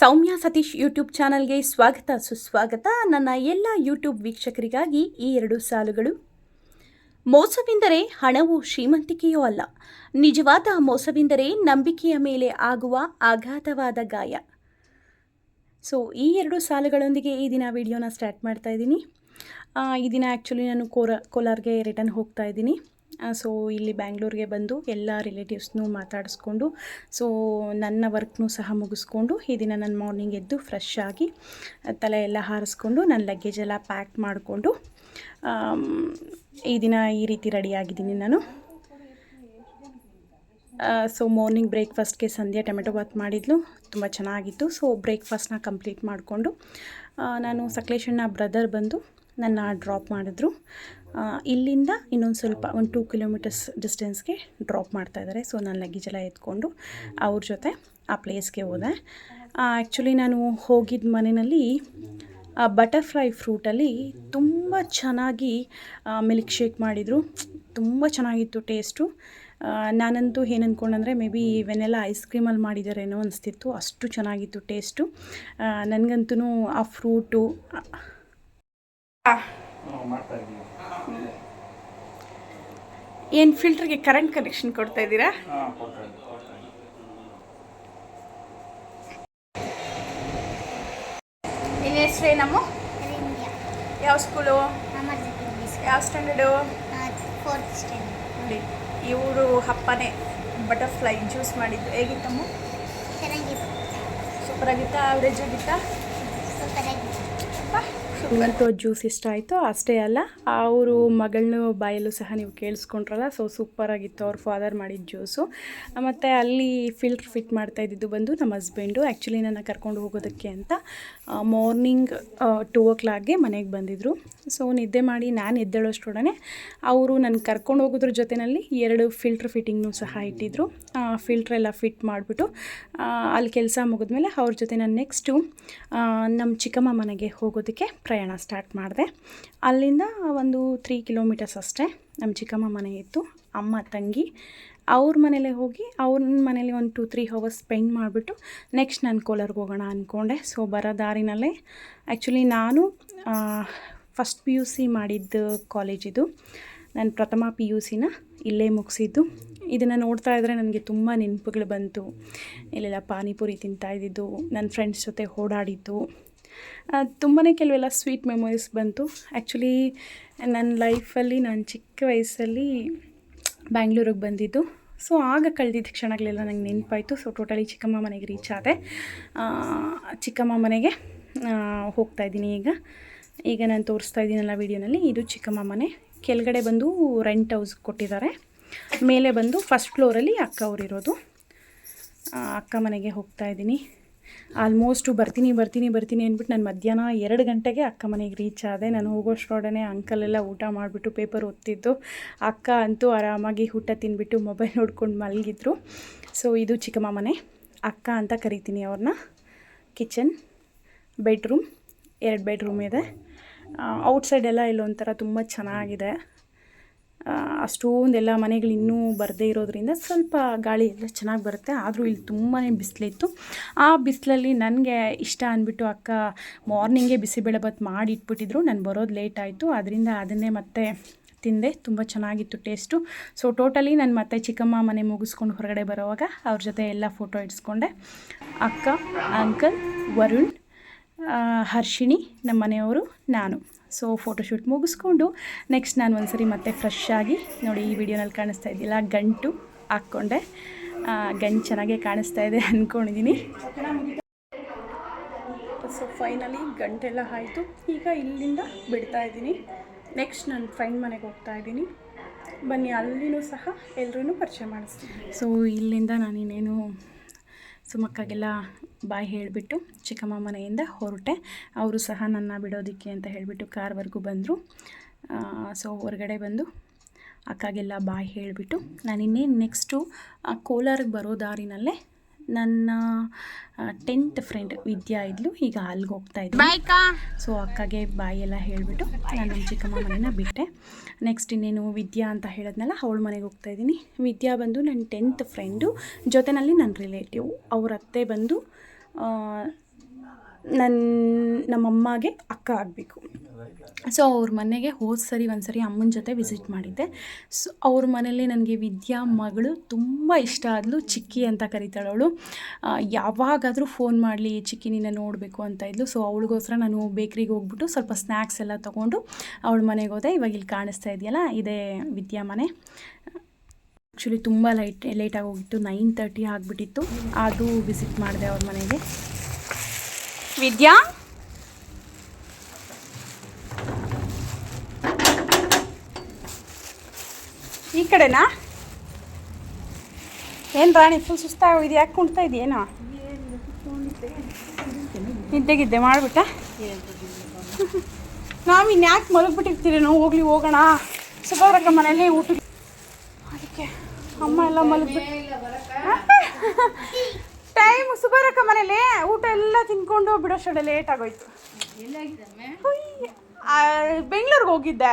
ಸೌಮ್ಯ Satish YouTube ಚಾನಲ್ಗೆ ಸ್ವಾಗತ, ಸುಸ್ವಾಗತ ನನ್ನ ಎಲ್ಲ ಯೂಟ್ಯೂಬ್ ವೀಕ್ಷಕರಿಗಾಗಿ ಈ ಎರಡು ಸಾಲುಗಳು. ಮೋಸವೆಂದರೆ ಹಣವು ಶ್ರೀಮಂತಿಕೆಯೂ ಅಲ್ಲ, ನಿಜವಾದ ಮೋಸವೆಂದರೆ ನಂಬಿಕೆಯ ಮೇಲೆ ಆಗುವ ಆಘಾತವಾದ ಗಾಯ. ಸೊ ಈ ಎರಡು ಸಾಲುಗಳೊಂದಿಗೆ ಈ ದಿನ ವಿಡಿಯೋನ ಸ್ಟಾರ್ಟ್ ಮಾಡ್ತಾ ಇದ್ದೀನಿ. ಈ ದಿನ ಆ್ಯಕ್ಚುಲಿ ನಾನು ಕೋರ, ಕೋಲಾರ್ಗೆ ರಿಟರ್ನ್ ಹೋಗ್ತಾ ಇದ್ದೀನಿ. ಸೊ ಇಲ್ಲಿ ಬ್ಯಾಂಗ್ಳೂರಿಗೆ ಬಂದು ಎಲ್ಲ ರಿಲೇಟಿವ್ಸ್ನೂ ಮಾತಾಡಿಸ್ಕೊಂಡು ಸೊ ನನ್ನ ವರ್ಕ್ನೂ ಸಹ ಮುಗಿಸ್ಕೊಂಡು, ಈ ದಿನ ನಾನು ಮಾರ್ನಿಂಗ್ ಎದ್ದು ಫ್ರೆಶ್ ಆಗಿ ತಲೆ ಎಲ್ಲ ಹಾರಿಸ್ಕೊಂಡು ನನ್ನ ಲಗೇಜ್ ಎಲ್ಲ ಪ್ಯಾಕ್ ಮಾಡಿಕೊಂಡು ಈ ದಿನ ಈ ರೀತಿ ರೆಡಿಯಾಗಿದ್ದೀನಿ ನಾನು. ಸೊ ಮಾರ್ನಿಂಗ್ ಬ್ರೇಕ್ಫಾಸ್ಟ್ಗೆ ಸಂಧ್ಯಾ ಟೊಮೆಟೊ ಬಾತ್ ಮಾಡಿದ್ಲು, ತುಂಬ ಚೆನ್ನಾಗಿತ್ತು. ಸೊ ಬ್ರೇಕ್ಫಾಸ್ಟ್ನ ಕಂಪ್ಲೀಟ್ ಮಾಡಿಕೊಂಡು ನಾನು ಸಕಲೇಶಣ್ಣ ಬ್ರದರ್ ಬಂದು ನನ್ನ ಡ್ರಾಪ್ ಮಾಡಿದ್ರು. ಇಲ್ಲಿಂದ ಇನ್ನೊಂದು ಸ್ವಲ್ಪ ಒಂದು ಟೂ ಕಿಲೋಮೀಟರ್ಸ್ ಡಿಸ್ಟೆನ್ಸ್ಗೆ ಡ್ರಾಪ್ ಮಾಡ್ತಾ ಇದ್ದಾರೆ. ಸೊ ನಾನು ಲಗೇಜ್ ಎಲ್ಲ ಎತ್ಕೊಂಡು ಅವ್ರ ಜೊತೆ ಆ ಪ್ಲೇಸ್ಗೆ ಹೋದೆ. ಆ್ಯಕ್ಚುಲಿ ನಾನು ಹೋಗಿದ್ದ ಮನೆಯಲ್ಲಿ ಬಟರ್ಫ್ಲೈ ಫ್ರೂಟಲ್ಲಿ ತುಂಬ ಚೆನ್ನಾಗಿ ಮಿಲ್ಕ್ ಶೇಕ್ ಮಾಡಿದರು. ತುಂಬ ಚೆನ್ನಾಗಿತ್ತು ಟೇಸ್ಟು ಆ, ನಾನಂತೂ ಏನು ಅಂದ್ಕೊಂಡಂದರೆ ಮೇ ಬಿ ವೆನೆಲ್ಲ ಐಸ್ ಕ್ರೀಮಲ್ಲಿ ಮಾಡಿದಾರೇನೋ ಅನಿಸ್ತಿತ್ತು. ಅಷ್ಟು ಚೆನ್ನಾಗಿತ್ತು ಟೇಸ್ಟು ನನಗಂತೂ ಆ ಫ್ರೂಟು ಏನು ಫಿಲ್ಟ್ರಿಗೆ ಕರೆಂಟ್ ಕನೆಕ್ಷನ್ ಕೊಡ್ತಾ ಇದ್ದೀರಾ? ನಿನ್ನ ಹೆಸ್ರೇನಮ್ಮ ಯಾವ ಸ್ಕೂಲು ಯಾವ ಸ್ಟ್ಯಾಂಡರ್ಡು ಫೋರ್ತ್ ಸ್ಟ್ಯಾಂಡರ್ಡ್ ನೋಡಿ ಇವರು ಅಪ್ಪನೇ ಬಟರ್ಫ್ಲೈ ಜ್ಯೂಸ್ ಮಾಡಿದ್ದು. ಹೇಗಿತ್ತಮ್ಮ? ಚೆನ್ನಾಗಿತ್ತು. ಸೂಪರ್ ಆಗಿತ್ತಾ ಅವರೇಜ್ ಆಗಿತ್ತಾ? ಸೂಪರ್ ಆಗಿ ಇವತ್ತು ಜ್ಯೂಸ್ ಇಷ್ಟ ಆಯಿತು, ಅಷ್ಟೇ ಅಲ್ಲ, ಅವರು ಮಗಳನ್ನೂ ಬಾಯಲ್ಲೂ ಸಹ ನೀವು ಕೇಳಿಸ್ಕೊಂಡ್ರಲ್ಲ ಸೊ ಸೂಪರಾಗಿತ್ತು ಅವ್ರ ಫಾದರ್ ಮಾಡಿದ ಜ್ಯೂಸು. ಮತ್ತು ಅಲ್ಲಿ ಫಿಲ್ಟ್ರ್ ಫಿಟ್ ಮಾಡ್ತಾ ಇದ್ದಿದ್ದು ಬಂದು ನಮ್ಮ ಹಸ್ಬೆಂಡು ಆ್ಯಕ್ಚುಲಿ ನನ್ನ ಕರ್ಕೊಂಡು ಹೋಗೋದಕ್ಕೆ ಅಂತ ಮಾರ್ನಿಂಗ್ ಟೂ ಓ ಕ್ಲಾಕ್ಗೆ ಮನೆಗೆ ಬಂದಿದ್ದರು ಸೊ ನಿದ್ದೆ ಮಾಡಿ ನಾನು ಎದ್ದೇಳೋಷ್ಟೊಡನೆ ಅವರು ನನ್ನ ಕರ್ಕೊಂಡು ಹೋಗೋದ್ರ ಜೊತೆಯಲ್ಲಿ ಎರಡು ಫಿಲ್ಟ್ರ್ ಫಿಟ್ಟಿಂಗ್ನೂ ಸಹ ಇಟ್ಟಿದ್ದರು ಫಿಲ್ಟ್ರ್ ಎಲ್ಲ ಫಿಟ್ ಮಾಡಿಬಿಟ್ಟು ಅಲ್ಲಿ ಕೆಲಸ ಮುಗಿದ್ಮೇಲೆ ಅವ್ರ ಜೊತೆ ನಾನು ನೆಕ್ಸ್ಟು ನಮ್ಮ ಚಿಕ್ಕಮ್ಮ ಮನೆಗೆ ಹೋಗೋದಕ್ಕೆ ಪ್ರಯಾಣ ಸ್ಟಾರ್ಟ್ ಮಾಡಿದೆ. ಅಲ್ಲಿಂದ ಒಂದು ತ್ರೀ ಕಿಲೋಮೀಟರ್ಸ್ ಅಷ್ಟೇ ನಮ್ಮ ಚಿಕ್ಕಮ್ಮ ಮನೆ ಇತ್ತು, ಅಮ್ಮ, ತಂಗಿ. ಅವ್ರ ಮನೇಲೆ ಹೋಗಿ ಅವ್ರ ಮನೇಲಿ ಒಂದು ಟೂ ತ್ರೀ ಅವರ್ಸ್ ಸ್ಪೆಂಡ್ ಮಾಡಿಬಿಟ್ಟು ನೆಕ್ಸ್ಟ್ ನಾನು ಕೋಲಾರ್ಗೆ ಹೋಗೋಣ ಅಂದ್ಕೊಂಡೆ ಸೊ ಬರೋ ದಾರಿನಲ್ಲೇ ಆ್ಯಕ್ಚುಲಿ ನಾನು ಫಸ್ಟ್ ಪಿ ಯು ಸಿ ಮಾಡಿದ್ದು ಕಾಲೇಜಿದು ನಾನು ಪ್ರಥಮ ಪಿ ಯು ಸಿನ ಇಲ್ಲೇ ಮುಗಿಸಿದ್ದು. ಇದನ್ನು ನೋಡ್ತಾ ಇದ್ದರೆ ನನಗೆ ತುಂಬ ನೆನಪುಗಳು ಬಂತು. ಇಲ್ಲೆಲ್ಲ ಪಾನಿಪುರಿ ತಿಂತಾ ನನ್ನ ಫ್ರೆಂಡ್ಸ್ ಜೊತೆ ಓಡಾಡಿದ್ದು. ತುಂಬಾ ಕೆಲವೆಲ್ಲ ಸ್ವೀಟ್ ಮೆಮೊರೀಸ್ ಬಂತು. ಆ್ಯಕ್ಚುಲಿ ನನ್ನ ಲೈಫಲ್ಲಿ ನಾನು ಚಿಕ್ಕ ವಯಸ್ಸಲ್ಲಿ ಬ್ಯಾಂಗ್ಳೂರಿಗೆ ಬಂದಿದ್ದು. ಸೊ ಆಗ ಕಳೆದಿದ್ದ ಕ್ಷಣಗಳೆಲ್ಲ ನನಗೆ ನೆನಪಾಯಿತು. ಸೊ ಟೋಟಲಿ ಚಿಕ್ಕಮ್ಮ ಮನೆಗೆ ರೀಚ್ ಆದೆ. ಚಿಕ್ಕಮ್ಮ ಮನೆಗೆ ಹೋಗ್ತಾ ಇದ್ದೀನಿ ಈಗ. ಈಗ ನಾನು ತೋರಿಸ್ತಾ ಇದ್ದೀನಲ್ಲ ವೀಡಿಯೋನಲ್ಲಿ ಇದು ಚಿಕ್ಕಮ್ಮ ಮನೆ. ಕೆಳಗಡೆ ಬಂದು ರೆಂಟ್ ಹೌಸ್ ಕೊಟ್ಟಿದ್ದಾರೆ. ಮೇಲೆ ಬಂದು ಫಸ್ಟ್ ಫ್ಲೋರಲ್ಲಿ ಅಕ್ಕ ಅವರಿರೋದು ಅಕ್ಕ ಮನೆಗೆ ಹೋಗ್ತಾ ಇದ್ದೀನಿ. ಆಲ್ಮೋಸ್ಟು ಬರ್ತೀನಿ ಬರ್ತೀನಿ ಬರ್ತೀನಿ ಅಂದ್ಬಿಟ್ಟು ನಾನು ಮಧ್ಯಾಹ್ನ ಎರಡು ಗಂಟೆಗೆ ಅಕ್ಕ ಮನೆಗೆ ರೀಚ್ ಆದೆ. ನಾನು ಹೋಗೋಷ್ಟರೊಡನೆ ಅಂಕಲೆಲ್ಲ ಊಟ ಮಾಡಿಬಿಟ್ಟು ಪೇಪರ್ ಓದ್ತಿದ್ದು. ಅಕ್ಕ ಅಂತೂ ಆರಾಮಾಗಿ ಊಟ ತಿಂದ್ಬಿಟ್ಟು ಮೊಬೈಲ್ ನೋಡ್ಕೊಂಡು ಮಲಗಿದ್ರು. ಸೊ ಇದು ಚಿಕ್ಕಮ್ಮ ಮನೆ. ಅಕ್ಕ ಅಂತ ಕರಿತೀನಿ ಅವ್ರನ್ನ. ಕಿಚನ್ ಬೆಡ್ರೂಮ್ ಎರಡು ಬೆಡ್ರೂಮ್ ಇದೆ. ಔಟ್ಸೈಡೆಲ್ಲ ಇಲ್ಲೊಂಥರ ತುಂಬ ಚೆನ್ನಾಗಿದೆ. ಅಷ್ಟೊಂದೆಲ್ಲ ಮನೆಗಳು ಇನ್ನೂ ಬರದೇ ಇರೋದ್ರಿಂದ ಸ್ವಲ್ಪ ಗಾಳಿ ಎಲ್ಲ ಚೆನ್ನಾಗಿ ಬರುತ್ತೆ. ಆದರೂ ಇಲ್ಲಿ ತುಂಬಾ ಬಿಸಿಲಿತ್ತು ಆ ಬಿಸಿಲಲ್ಲಿ ನನಗೆ ಇಷ್ಟ ಅಂದ್ಬಿಟ್ಟು ಅಕ್ಕ ಮಾರ್ನಿಂಗೇ ಬಿಸಿಬೇಳೆಭಾತ್ ಮಾಡಿ ಇಟ್ಬಿಟ್ಟಿದ್ರು ನಾನು ಬರೋದು ಲೇಟ್ ಆಯಿತು. ಅದರಿಂದ ಅದನ್ನೇ ಮತ್ತೆ ತಿಂದೆ. ತುಂಬ ಚೆನ್ನಾಗಿತ್ತು ಟೇಸ್ಟು. ಸೊ ಟೋಟಲಿ ನಾನು ಮತ್ತೆ ಚಿಕ್ಕಮ್ಮ ಮನೆ ಮುಗಿಸ್ಕೊಂಡು ಹೊರಗಡೆ ಬರೋವಾಗ ಅವ್ರ ಜೊತೆ ಎಲ್ಲ ಫೋಟೋ ಇಡ್ಸ್ಕೊಂಡೆ. ಅಕ್ಕ, ಅಂಕಲ್, ವರುಣ್ ಹರ್ಷಿಣಿ ನಮ್ಮ ಮನೆಯವರು, ನಾನು. ಸೊ ಫೋಟೋಶೂಟ್ ಮುಗಿಸ್ಕೊಂಡು ನೆಕ್ಸ್ಟ್ ನಾನು ಒಂದು ಸರಿ ಮತ್ತೆ ಫ್ರೆಶ್ ಆಗಿ ನೋಡಿ ಈ ವಿಡಿಯೋನಲ್ಲಿ ಕಾಣಿಸ್ತಾ ಇದ್ದಿಲ್ಲ, ಗಂಟು ಹಾಕ್ಕೊಂಡೆ. ಗಂಟು ಚೆನ್ನಾಗೇ ಕಾಣಿಸ್ತಾ ಇದೆ ಅಂದ್ಕೊಂಡಿದ್ದೀನಿ ಸೊ ಫೈನಲಿ ಗಂಟೆಲ್ಲ ಆಯಿತು. ಈಗ ಇಲ್ಲಿಂದ ಬಿಡ್ತಾ ಇದ್ದೀನಿ. ನೆಕ್ಸ್ಟ್ ನನ್ನ ಫ್ರೆಂಡ್ ಮನೆಗೆ ಹೋಗ್ತಾ ಇದ್ದೀನಿ. ಬನ್ನಿ, ಅಲ್ಲಿನೂ ಸಹ ಎಲ್ಲರೂ ಪರಿಚಯ ಮಾಡಿಸ್ತೀನಿ. ಸೊ ಇಲ್ಲಿಂದ ನಾನು ಸುಮಕ್ಕಾಗೆಲ್ಲ ಬಾಯ್ ಹೇಳಿಬಿಟ್ಟು ಚಿಕ್ಕಮ್ಮ ಮನೆಯಿಂದ ಹೊರಟೆ. ಅವರು ಸಹ ನನ್ನ ಬಿಡೋದಕ್ಕೆ ಅಂತ ಹೇಳಿಬಿಟ್ಟು ಕಾರ್ವರೆಗೂ ಬಂದರು. ಸೊ ಹೊರಗಡೆ ಬಂದು ಅಕ್ಕಾಗೆಲ್ಲ ಬಾಯ್ ಹೇಳಿಬಿಟ್ಟು ನಾನು ಇನ್ನೇನು ನೆಕ್ಸ್ಟು ಕೋಲಾರಿಗೆ ಬರೋ ದಾರಿನಲ್ಲೇ ನನ್ನ ಟೆಂತ್ ಫ್ರೆಂಡ್ ವಿದ್ಯಾ ಇದ್ಲು. ಈಗ ಅಲ್ಲಿಗೆ ಹೋಗ್ತಾ ಇದ್ದೆ ಸೊ ಅಕ್ಕಗೆ ಬಾಯಿ ಎಲ್ಲ ಹೇಳಿಬಿಟ್ಟು ನಾನು ನಮ್ಮ ಚಿಕ್ಕಮ್ಮ ಮನೇನ ಬಿಟ್ಟೆ. ನೆಕ್ಸ್ಟ್ ಇನ್ನೇನು ವಿದ್ಯಾ ಅಂತ ಹೇಳಿದ್ನಲ್ಲ ಅವಳ ಮನೆಗೆ ಹೋಗ್ತಾ ಇದ್ದೀನಿ. ವಿದ್ಯಾ ಬಂದು ನನ್ನ ಟೆಂತ್ ಫ್ರೆಂಡು ಜೊತೆಯಲ್ಲಿ ನನ್ನ ರಿಲೇಟಿವ್ ಅವ್ರ ಅತ್ತೆ ಬಂದು ನನ್ನ ನಮ್ಮಮ್ಮಗೆ ಅಕ್ಕ ಆಗಬೇಕು. ಸೊ ಅವ್ರ ಮನೆಗೆ ಹೋದ ಸರಿ, ಒಂದು ಸರಿ ಅಮ್ಮನ ಜೊತೆ ವಿಸಿಟ್ ಮಾಡಿದ್ದೆ. ಸೊ ಅವ್ರ ಮನೇಲಿ ನನಗೆ ವಿದ್ಯಾ ಮಗಳು ತುಂಬ ಇಷ್ಟ ಆದಳು ಚಿಕ್ಕಿ ಅಂತ ಕರಿತಾಳೆ ಅವಳು. ಯಾವಾಗಾದರೂ ಫೋನ್ ಮಾಡಲಿ ಚಿಕ್ಕಿ ನಿನ್ನ ನೋಡಬೇಕು ಅಂತ ಇದ್ಲು. ಸೊ ಅವಳಿಗೋಸ್ಕರ ನಾನು ಬೇಕ್ರಿಗೆ ಹೋಗ್ಬಿಟ್ಟು ಸ್ವಲ್ಪ ಸ್ನ್ಯಾಕ್ಸ್ ಎಲ್ಲ ತೊಗೊಂಡು ಅವಳ ಮನೆಗೆ ಹೋದೆ. ಇವಾಗ ಇಲ್ಲಿ ಕಾಣಿಸ್ತಾ ಇದೆಯಲ್ಲ, ಇದೇ ವಿದ್ಯಾ ಮನೆ. ಆ್ಯಕ್ಚುಲಿ ತುಂಬ ಲೈಟ್ ಲೇಟಾಗಿ ಹೋಗಿತ್ತು. ನೈನ್ ತರ್ಟಿ ಆಗಿಬಿಟ್ಟಿತ್ತು. ಅದು ವಿಸಿಟ್ ಮಾಡಿದೆ ಅವ್ರ ಮನೆಗೆ. ವಿದ್ಯಾ? ಈ ಕಡೆನಾ? ಏನು ರಾಣಿ ಫುಲ್ ಸುಸ್ತಾಗೋಗಿದೆ ಯಾಕೆ ಕುಣ್ತಾ ಇದೆಯೇನೋ ನಿದ್ದೆಗಿದ್ದೆ ಮಾಡಿಬಿಟ್ಟ? ನಾವು ಇನ್ಯಾಕೆ ಮಲಗ್ಬಿಟ್ಟಿರ್ತೀರಿ? ನಾವು ಹೋಗ್ಲಿ ಹೋಗೋಣ. ಸುಬ್ಬರಕ್ಕ ಮನೇಲಿ ಊಟ ಅದಕ್ಕೆ ಅಮ್ಮ ಎಲ್ಲ ಮಲಗ್ಬಿಟ್ಟು ಟೈಮ್ ಸುಬ್ಬರಕ್ಕ ಮನೇಲಿ ಊಟ ಎಲ್ಲ ತಿನ್ಕೊಂಡು ಬಿಡೋಷ್ಟಡೆ ಲೇಟ್ ಆಗೋಯ್ತು. ಬೆಂಗಳೂರಿಗೆ ಹೋಗಿದ್ದೆ.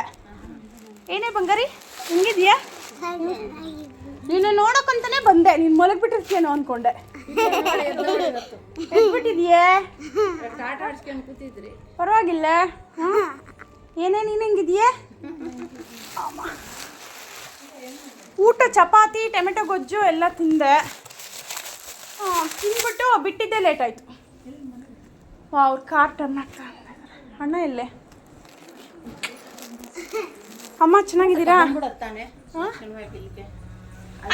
ಏನೇ ಬಂಗಾರಿ? ಹೆಂಗಿದ್ಯಾ? ನೀನು ನೋಡೋಕ್ಕಂತಾನೆ ಬಂದೆ. ನೀನು ಮಲಗ್ಬಿಟ್ಟಿರ್ತೀಯನೋ ಅನ್ಕೊಂಡೆ. ಪರವಾಗಿಲ್ಲ. ಏನೇ ನೀನು ಹೆಂಗಿದ್ಯಾ. ಊಟ, ಚಪಾತಿ, ಟೊಮೆಟೊ, ಗೊಜ್ಜು ಎಲ್ಲ ತಿಂದೆ. ತಿಂದ್ಬಿಟ್ಟು ಬಿಟ್ಟಿದ್ದೆ ಲೇಟ್ ಆಯ್ತು. ಅವ್ರು ಕಾರ್ ಟರ್ನ್ ಇದ್ದಾರೆ. ಅಣ್ಣ ಎಲ್ಲೇ? ಅಮ್ಮ ಚೆನ್ನಾಗಿದ್ದೀರಾ?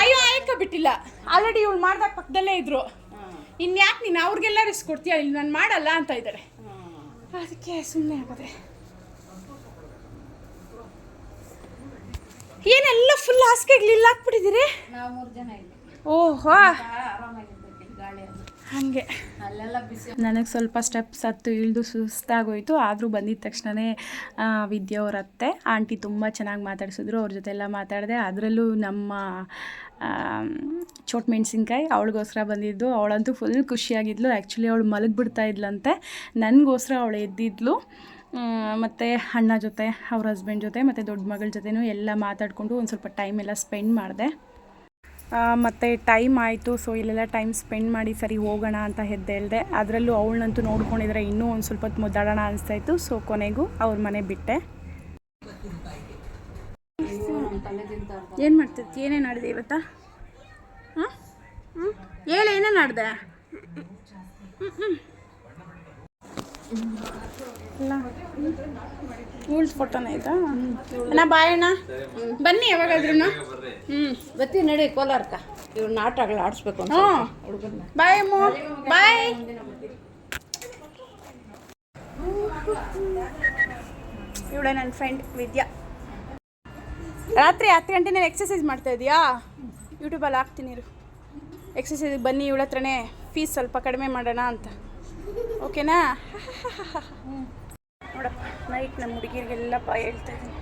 ಅಯ್ಯೋ ಆಯ್ಕ ಬಿಟ್ಟಿಲ್ಲ. ಆಲ್ರೆಡಿ ಇವ್ಳು ಮಾಡ್ದಾಗ ಪಕ್ಕದಲ್ಲೇ ಇದ್ರು. ಇನ್ಯಾಕೆ ನೀನು ಅವ್ರಿಗೆಲ್ಲ ರಿಸ್ಕ್ ಕೊಡ್ತೀಯ? ಇಲ್ಲಿ ನಾನು ಮಾಡಲ್ಲ ಅಂತ ಇದ್ದಾರೆ ಅದಕ್ಕೆ ಸುಮ್ಮನೆ ಆಗದೆ. ಏನೆಲ್ಲ ಫುಲ್ ಹಾಸಿಗೆಗಳು ಇಲ್ಲ ಹಾಕ್ಬಿಟ್ಟಿದ್ದೀರಿ ಓಹೋ. ಹಾಗೆ. ಅಲ್ಲೆಲ್ಲ ಬಿಸಿ ನನಗೆ ಸ್ವಲ್ಪ ಸ್ಟೆಪ್ಸ್ ಹತ್ತು ಇಳಿದು ಸುಸ್ತಾಗೋಯ್ತು. ಆದರೂ ಬಂದಿದ್ದ ತಕ್ಷಣವೇ ವಿದ್ಯೆ ಅವ್ರ ಅತ್ತೆ ಆಂಟಿ ತುಂಬ ಚೆನ್ನಾಗಿ ಮಾತಾಡಿಸಿದ್ರು. ಅವ್ರ ಜೊತೆ ಎಲ್ಲ ಮಾತಾಡಿದೆ. ಅದರಲ್ಲೂ ನಮ್ಮ ಚೋಟ್ ಮೆಣಸಿನ್ಕಾಯಿ ಅವಳಿಗೋಸ್ಕರ ಬಂದಿದ್ದು. ಅವಳಂತೂ ಫುಲ್ ಖುಷಿಯಾಗಿದ್ಲು. ಆ್ಯಕ್ಚುಲಿ ಅವಳು ಮಲಗಿಬಿಡ್ತಾ ಇದ್ಲಂತೆ. ನನಗೋಸ್ಕರ ಅವಳು ಎದ್ದಿದ್ಲು. ಮತ್ತು ಅಣ್ಣ ಜೊತೆ ಅವ್ರ ಹಸ್ಬೆಂಡ್ ಜೊತೆ ಮತ್ತು ದೊಡ್ಡ ಮಗಳ ಜೊತೆನೂ ಎಲ್ಲ ಮಾತಾಡಿಕೊಂಡು ಒಂದು ಸ್ವಲ್ಪ ಟೈಮ್ ಎಲ್ಲ ಸ್ಪೆಂಡ್ ಮಾಡಿದೆ. ಮತ್ತು ಟೈಮ್ ಆಯಿತು ಸೊ ಇಲ್ಲೆಲ್ಲ ಟೈಮ್ ಸ್ಪೆಂಡ್ ಮಾಡಿ ಸರಿ ಹೋಗೋಣ ಅಂತ ಎದ್ದೇಳಿದೆ ಅದರಲ್ಲೂ ಅವಳನ್ನಂತೂ ನೋಡ್ಕೊಂಡಿದ್ರೆ ಇನ್ನೂ ಒಂದು ಸ್ವಲ್ಪ ಹೊತ್ತು ಮುದ್ದಾಡೋಣ ಅನಿಸ್ತಾಯಿತ್ತು ಸೊ ಕೊನೆಗೂ ಅವ್ರ ಮನೆ ಬಿಟ್ಟೆ. ಏನು ಮಾಡ್ತಿತ್ತು ಏನೇನು ಆಡಿದೆ ಇವತ್ತಾ? ಹಾಂ? ಹ್ಞೂ ಹೇಳು, ಏನೇನು ಆಡಿದೆ ಇಲ್ಲ ಇವಳ್ದು ಫೋಟೋನ ಆಯ್ತಾ ಅಣ್ಣ ಬಾಯಣ್ಣ ಬನ್ನಿ ಯಾವಾಗಾದ್ರೂ ಹ್ಞೂ ಬತ್ತಿ ನಡಿ ಕೋಲಾರ್ಕ. ಇವ್ರನ್ನ ಆಟಗಳು ಆಡಿಸ್ಬೇಕು ಅಂತ ಹುಡುಗನ್ನ ಬಾಯ್ ಅಮ್ಮ. ಬಾಯ್ ಇವಳೆ ನನ್ನ ಫ್ರೆಂಡ್ ವಿದ್ಯಾ. ರಾತ್ರಿ ಹತ್ತು ಗಂಟೆನೇ ಎಕ್ಸಸೈಸ್ ಮಾಡ್ತಾ ಇದೀಯಾ? ಯೂಟ್ಯೂಬಲ್ಲಿ ಹಾಕ್ತೀನಿ ಎಕ್ಸಸೈಸಿಗೆ ಬನ್ನಿ ಇವಳ ಹತ್ರನೇ ಫೀಸ್ ಸ್ವಲ್ಪ ಕಡಿಮೆ ಮಾಡೋಣ ಅಂತ. ಓಕೆನಾ? ನೋಡಪ್ಪ ನೈಟ್ ನಮ್ಮ ಹುಡುಗಿರಿಗೆಲ್ಲ ಹೇಳ್ತಾ ಇದ್ದೀನಿ.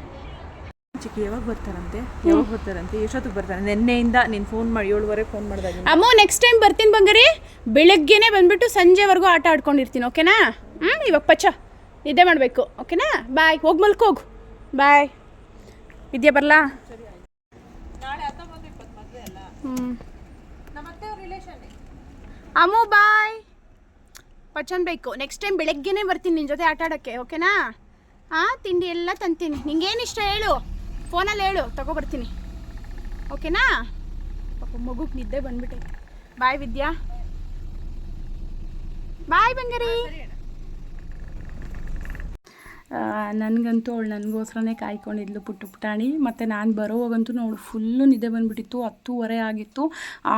ಚಿಕ್ಕಿ ಯಾವಾಗ ಬರ್ತಾರಂತೆ? ಯಾವಾಗ ಬರ್ತಾರಂತೆ? ಎಷ್ಟೊತ್ತಿಗೆ ಬರ್ತಾರೆ ನಿನ್ನೆಯಿಂದ ನೀನು ಫೋನ್ ಮಾಡಿ ಏಳುವರೆಗೆ ಫೋನ್ ಮಾಡಿದಾಗ ಅಮ್ಮ ನೆಕ್ಸ್ಟ್ ಟೈಮ್ ಬರ್ತೀನಿ ಬಂಗಾರಿ. ಬೆಳಗ್ಗೆನೆ ಬಂದ್ಬಿಟ್ಟು ಸಂಜೆವರೆಗೂ ಆಟ ಆಡ್ಕೊಂಡಿರ್ತೀನಿ ಓಕೆನಾ? ಹ್ಞೂ ಇವಾಗ ಪಚ್ಚ. ನಿದ್ದೆ ಮಾಡಬೇಕು ಓಕೆನಾ? ಬಾಯ್ ಹೋಗಿ ಮಲ್ಕೋಗು ಬಾಯ್ ಇದೆಯಾ ಬರಲಾ? ಹ್ಞೂ ಅಮ್ಮು ಬಾಯ್ ಪಚ್ಚನ್ ಬೇಕು. ನೆಕ್ಸ್ಟ್ ಟೈಮ್ ಬೆಳಗ್ಗೆನೆ ಬರ್ತೀನಿ ನಿನ್ನ ಜೊತೆ ಆಟ ಆಡೋಕ್ಕೆ ಓಕೆನಾ ಹಾಂ ತಿಂಡಿ ಎಲ್ಲ ತಂತೀನಿ. ನಿಂಗೇನು ಇಷ್ಟ ಹೇಳು? ಫೋನಲ್ಲಿ ಹೇಳು ತಗೊಬರ್ತೀನಿ ಓಕೆನಾ ಪಾಪ ಮಗುಗೆ ನಿದ್ದೆ ಬಂದ್ಬಿಟ್ಟೈತೆ ಬಾಯ್ ವಿದ್ಯಾ. ಬಾಯ್ ಬಂಗಾರಿ. ನನಗಂತೂ ಅವಳು ನನಗೋಸ್ಕರನೇ ಕಾಯ್ಕೊಂಡಿದ್ಲು ಪುಟ್ಟ ಪುಟಾಣಿ. ಮತ್ತು ನಾನು ಬರೋವಾಗಂತೂ ಅವಳು ಫುಲ್ಲು ನಿದ್ದೆ ಬಂದುಬಿಟ್ಟಿತ್ತು, ಹತ್ತೂವರೆ ಆಗಿತ್ತು.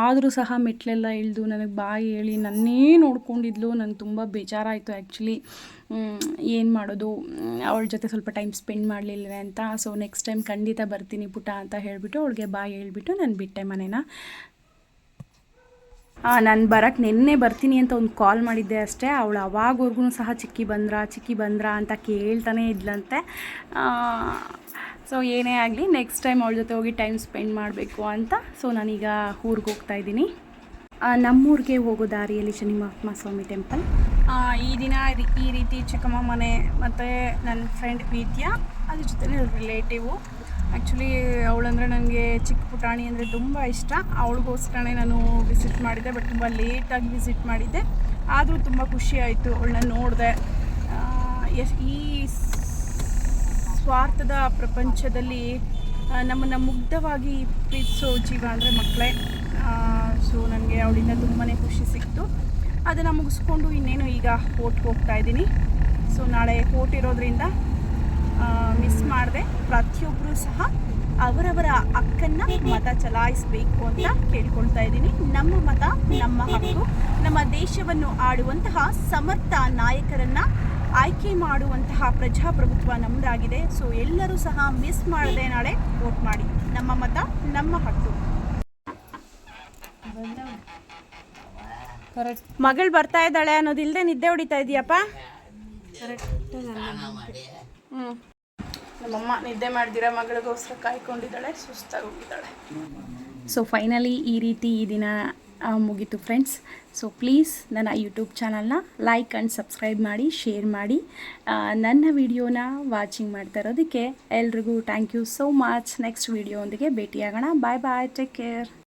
ಆದರೂ ಸಹ ಮೆಟ್ಲೆಲ್ಲ ಇಳಿದು ನನಗೆ ಬಾಯಿ ಹೇಳಿ ನನ್ನೇ ನೋಡ್ಕೊಂಡಿದ್ಲು. ನನಗೆ ತುಂಬ ಬೇಜಾರಾಯಿತು ಆ್ಯಕ್ಚುಲಿ ಏನು ಮಾಡೋದು? ಅವಳ ಜೊತೆ ಸ್ವಲ್ಪ ಟೈಮ್ ಸ್ಪೆಂಡ್ ಮಾಡಲಿಲ್ಲ ಅಂತ. ಸೊ ನೆಕ್ಸ್ಟ್ ಟೈಮ್ ಖಂಡಿತ ಬರ್ತೀನಿ ಪುಟ ಅಂತ ಹೇಳಿಬಿಟ್ಟು ಅವಳಿಗೆ ಬಾಯಿ ಹೇಳಿಬಿಟ್ಟು ನಾನು ಬಿಟ್ಟೆ ಮನೇನ. ನಾನು ಬರೋಕ್ಕೆ ನಿನ್ನೆ ಬರ್ತೀನಿ ಅಂತ ಒಂದು ಕಾಲ್ ಮಾಡಿದ್ದೆ ಅಷ್ಟೇ. ಅವಳು ಅವಾಗವರೆಗೂ ಸಹ ಚಿಕ್ಕಿ ಬಂದ್ರಾ ಚಿಕ್ಕಿ ಬಂದ್ರಾ ಅಂತ ಕೇಳ್ತಾನೆ ಇದ್ಲಂತೆ. ಸೊ ಏನೇ ಆಗಲಿ ನೆಕ್ಸ್ಟ್ ಟೈಮ್ ಅವಳ ಜೊತೆ ಹೋಗಿ ಟೈಮ್ ಸ್ಪೆಂಡ್ ಮಾಡಬೇಕು ಅಂತ. ಸೊ ನಾನೀಗ ಊರಿಗೆ ಹೋಗ್ತಾ ಇದ್ದೀನಿ. ನಮ್ಮೂರಿಗೆ ಹೋಗೋ ದಾರಿಯಲ್ಲಿ ಶನಿ ಮಹಾತ್ಮ ಸ್ವಾಮಿ ಟೆಂಪಲ್ ಈ ದಿನ ಈ ರೀತಿ ಚಿಕ್ಕಮ್ಮ ಮನೆ ಮತ್ತು ನನ್ನ ಫ್ರೆಂಡ್ ವಿದ್ಯಾ ಅದ್ರ ಜೊತೆ ರಿಲೇಟಿವು ಆ್ಯಕ್ಚುಲಿ ಅವಳಂದರೆ ನನಗೆ ಚಿಕ್ಕ ಪುಟಾಣಿ ಅಂದರೆ ತುಂಬ ಇಷ್ಟ. ಅವಳಿಗೋಸ್ಕರನೇ ನಾನು ವಿಸಿಟ್ ಮಾಡಿದ್ದೆ ಬಟ್ ತುಂಬ ಲೇಟಾಗಿ ವಿಸಿಟ್ ಮಾಡಿದ್ದೆ. ಆದರೂ ತುಂಬ ಖುಷಿ ಆಯಿತು ಅವಳನ್ನ ನೋಡಿದೆ. ಎಸ್, ಈ ಸ್ವಾರ್ಥದ ಪ್ರಪಂಚದಲ್ಲಿ ನಮ್ಮನ್ನು ಮುಗ್ಧವಾಗಿ ಪ್ರೀತಿಸೋ ಜೀವ ಅಂದರೆ ಮಕ್ಕಳೇ. ಸೊ ನನಗೆ ಅವಳಿಂದ ತುಂಬಾ ಖುಷಿ ಸಿಕ್ತು. ಅದನ್ನು ಮುಗಿಸ್ಕೊಂಡು ಇನ್ನೇನು ಈಗ ಕೋರ್ಟ್ಗೆ ಹೋಗ್ತಾ ಇದ್ದೀನಿ. ಸೊ ನಾಳೆ ಕೋರ್ಟ್ ಇರೋದ್ರಿಂದ ಮಿಸ್ ಮಾಡದೆ. ಪ್ರತಿಯೊಬ್ಬರೂ ಸಹ ಅವರವರ ಹಕ್ಕನ್ನ ಮತ ಚಲಾಯಿಸಬೇಕು ಅಂತ ಕೇಳ್ಕೊಳ್ತಾ ಇದ್ದೀನಿ. ನಮ್ಮ ಮತ ನಮ್ಮ ಹಕ್ಕು ನಮ್ಮ ದೇಶವನ್ನು ಆಡುವಂತಹ ಸಮರ್ಥ ನಾಯಕರನ್ನ ಆಯ್ಕೆ ಮಾಡುವಂತಹ ಪ್ರಜಾಪ್ರಭುತ್ವ ನಮ್ಮದಾಗಿದೆ ಸೊ ಎಲ್ಲರೂ ಸಹ ಮಿಸ್ ಮಾಡದೆ ನಾಳೆ. ವೋಟ್ ಮಾಡಿ. ನಮ್ಮ ಮತ ನಮ್ಮ ಹಕ್ಕು. ಮಗಳು ಬರ್ತಾ ಇದ್ದಾಳೆ ಅನ್ನೋದಿಲ್ಲದೆ ನಿದ್ದೆ ಹೊಡಿತಾ ಇದೀಯಪ್ಪ? ನಮ್ಮಮ್ಮ ನಿದ್ದೆ ಮಾಡ್ದಿರ, ಮಗಳಿಗೋಸ್ಕರ ಕಾಯ್ಕೊಂಡಿದ್ದಾಳೆ, ಸುಸ್ತಾಗಿ ಹೋಗಿದ್ದಾಳೆ. ಸೊ ಫೈನಲಿ ಈ ರೀತಿ ಈ ದಿನ ಮುಗೀತು ಫ್ರೆಂಡ್ಸ್ ಸೊ ಪ್ಲೀಸ್ ನನ್ನ ಯೂಟ್ಯೂಬ್ ಚಾನಲ್ನ ಲೈಕ್ ಆ್ಯಂಡ್ ಸಬ್ಸ್ಕ್ರೈಬ್ ಮಾಡಿ ಶೇರ್ ಮಾಡಿ. ನನ್ನ ವಿಡಿಯೋನ ವಾಚಿಂಗ್ ಮಾಡ್ತಾ ಇರೋದಕ್ಕೆ ಎಲ್ರಿಗೂ thank you so much next video ಒಂದಿಗೆ ಭೇಟಿಯಾಗೋಣ. ಬಾಯ್ ಬಾಯ್ ಟೇಕ್ ಕೇರ್